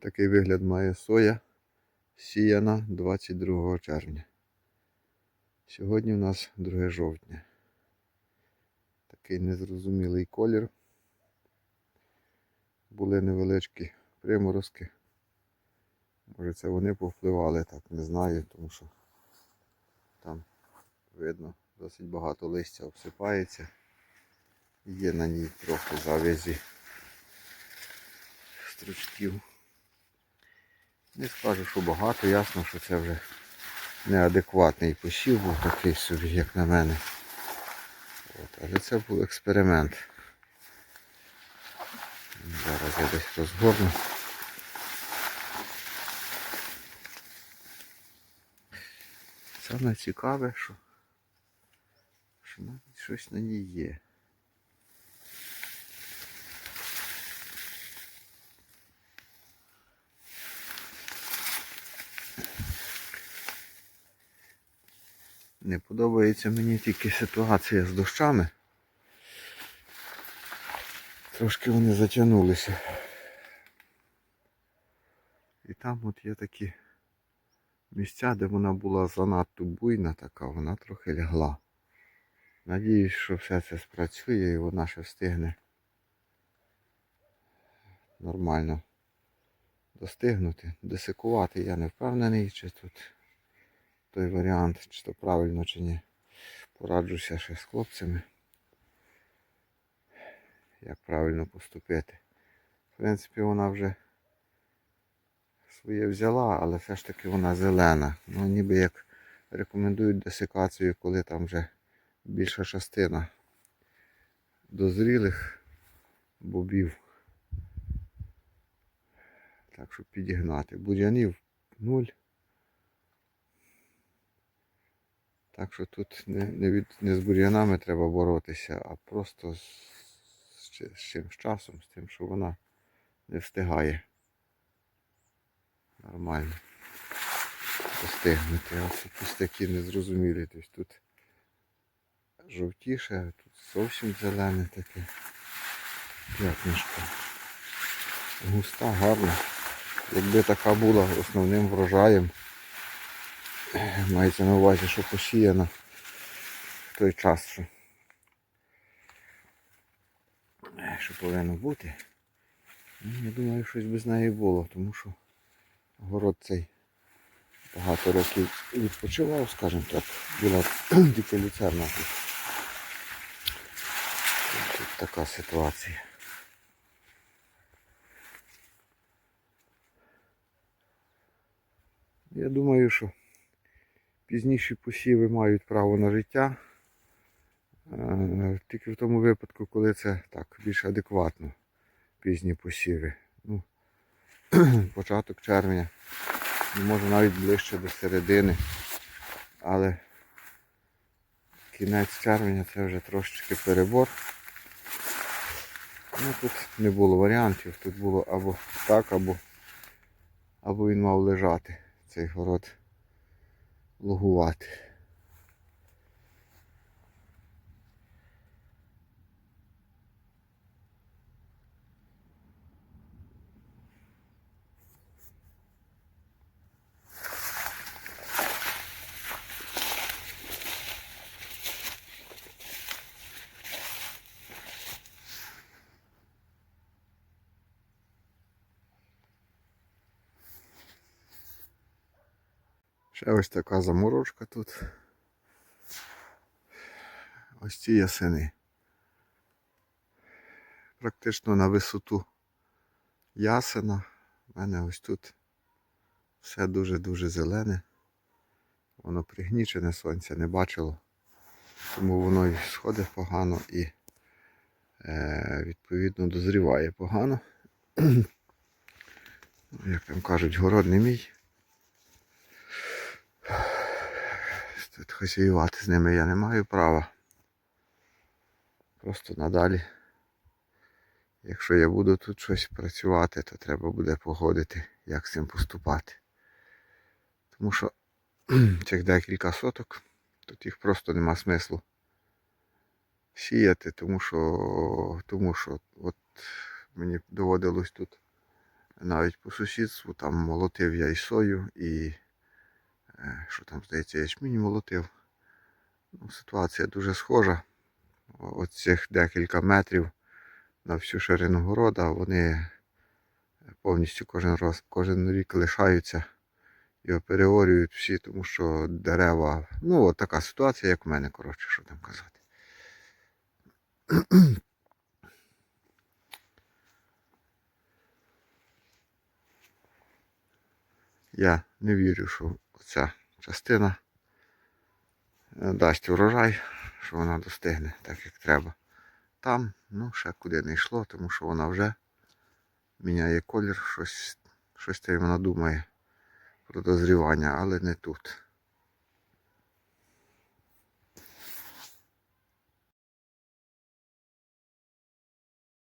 Такий вигляд має соя сіяна 22 червня. Сьогодні у нас 2 жовтня. Такий незрозумілий колір. Були невеличкі приморозки. Може це вони повпливали, так не знаю, тому що там видно досить багато листя обсипається. Є на ній трохи завязі стручків. Не скажу, що багато, ясно, що це вже неадекватний посів був такий собі, як на мене. От, але це був експеримент. Зараз я десь розгорну. Саме цікаве, що, що навіть щось на ній є. Не подобається мені тільки ситуація з дощами. Трошки вони затягнулися. І там от є такі місця, де вона була занадто буйна така, вона трохи лягла. Надіюсь, що все це спрацює і вона ще встигне нормально достигнути. Десикувати я не впевнений, чи тут той варіант, чи то правильно, чи ні. Пораджуся ще з хлопцями. Як правильно поступити. В принципі, вона вже своє взяла, але все ж таки вона зелена. Ну, ніби як рекомендують десикацію, коли там вже більша частина дозрілих бобів. Так, щоб підігнати. Бур'янів нуль. Так що тут не, не, від, не з бур'янами треба боротися, а просто з, з, чим з часом, з тим, що вона не встигає нормально достигнути. А Ось якісь такі незрозумілі. Тобто тут жовтіше, а тут зовсім зелене таке п'ятнишко. Густа, гарна. Якби така була основним врожаєм, мається на увазі, що посіяна в той час, що, що повинно бути. Ну, Я думаю, щось без неї було, тому що город цей багато років відпочивав, скажімо так, була тільки люцерна тут. Тут така ситуація. Я думаю, що пізніші посіви мають право на життя. Е, Тільки в тому випадку, коли це так, більш адекватно пізні посіви. Ну, початок червня, ну, може навіть ближче до середини. Але кінець червня це вже трошечки перебор. Ну, тут не було варіантів, тут було або так, або, або він мав лежати, цей город лугувати. Ще ось така заморочка тут. Ось ці ясени. Практично на висоту ясена. У мене ось тут все дуже-дуже зелене. Воно пригнічене, сонця не бачило. Тому воно і сходить погано і е, відповідно дозріває погано. Як там кажуть, город не мій. Тут хазяювати з ними я не маю права. Просто надалі. Якщо я буду тут щось працювати, то треба буде погодити, як з цим поступати. Тому що цих декілька соток, тут їх просто нема смислу сіяти, тому що, тому що от мені доводилось тут навіть по сусідству, там молотив я і сою, і що там, здається, ячмінь молотив. Ну, ситуація дуже схожа. Оцих декілька метрів на всю ширину города, вони повністю кожен раз, кожен рік лишаються і переорюють всі, тому що дерева. Ну, от така ситуація, як в мене, коротше, що там казати. Я не вірю, що ця частина дасть урожай, що вона достигне так, як треба. Там, ну, ще куди не йшло, тому що вона вже міняє колір, щось, щось вона думає про дозрівання, але не тут.